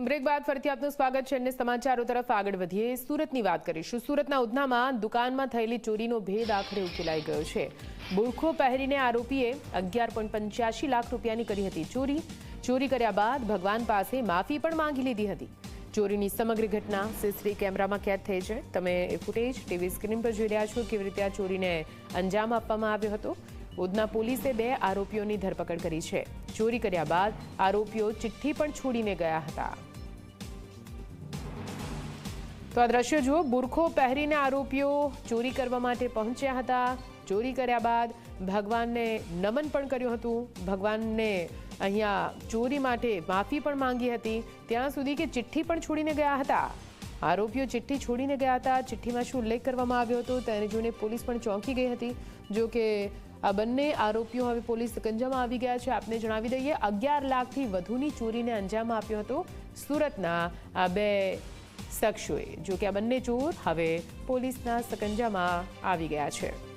Break બાદ ફરીથી આપનું સ્વાગત છે. અને સમાચારો તરફ આગળ વધીએ. સુરતની વાત કરીશું. સુરતના ઉધનામાં દુકાનમાં થયેલી ચોરીનો ભેદ આખરે ઉકેલાઈ ગયો છે. બુરખો પહેરીને આરોપીએ અગિયાર પોઈન્ટ પંચ્યાસી લાખ રૂપિયાની કરી હતી ચોરી. ચોરી કર્યા બાદ ભગવાન પાસે માફી પણ માંગી લીધી હતી. ચોરીની સમગ્ર ઘટના સીસીટીવી કેમેરામાં કેદ થઈ છે. તમે એ ફૂટેજ ટીવી સ્ક્રીન પર જોઈ રહ્યા છો કેવી રીતે આ ચોરીને અંજામ આપવામાં આવ્યો હતો. ઉધના પોલીસે બે આરોપીઓની ધરપકડ કરી છે. ચોરી કર્યા બાદ આરોપીઓ ચિઠ્ઠી પણ છોડીને ગયા હતા. તો આ દ્રશ્યો જુઓ, બુરખો પહેરીને આરોપીઓ ચોરી કરવા માટે પહોંચ્યા હતા. ચોરી કર્યા બાદ ભગવાનને નમન પણ કર્યું હતું. ભગવાનને અહીંયા ચોરી માટે માફી પણ માંગી હતી. ત્યાં સુધી કે ચિઠ્ઠી પણ છોડીને ગયા હતા. આરોપીઓ ચિઠ્ઠી છોડીને ગયા હતા. ચિઠ્ઠીમાં શું ઉલ્લેખ કરવામાં આવ્યો હતો તેને જોઈને પોલીસ પણ ચોંકી ગઈ હતી. જો કે આ બંને આરોપીઓ હવે પોલીસ સકંજામાં આવી ગયા છે. આપને જણાવી દઈએ, અગિયાર લાખથી વધુની ચોરીને અંજામ આપ્યો હતો સુરતના આ બે શખ્સોએ. જો કે આ બંને ચોર હવે પોલીસના સકંજામાં આવી ગયા છે.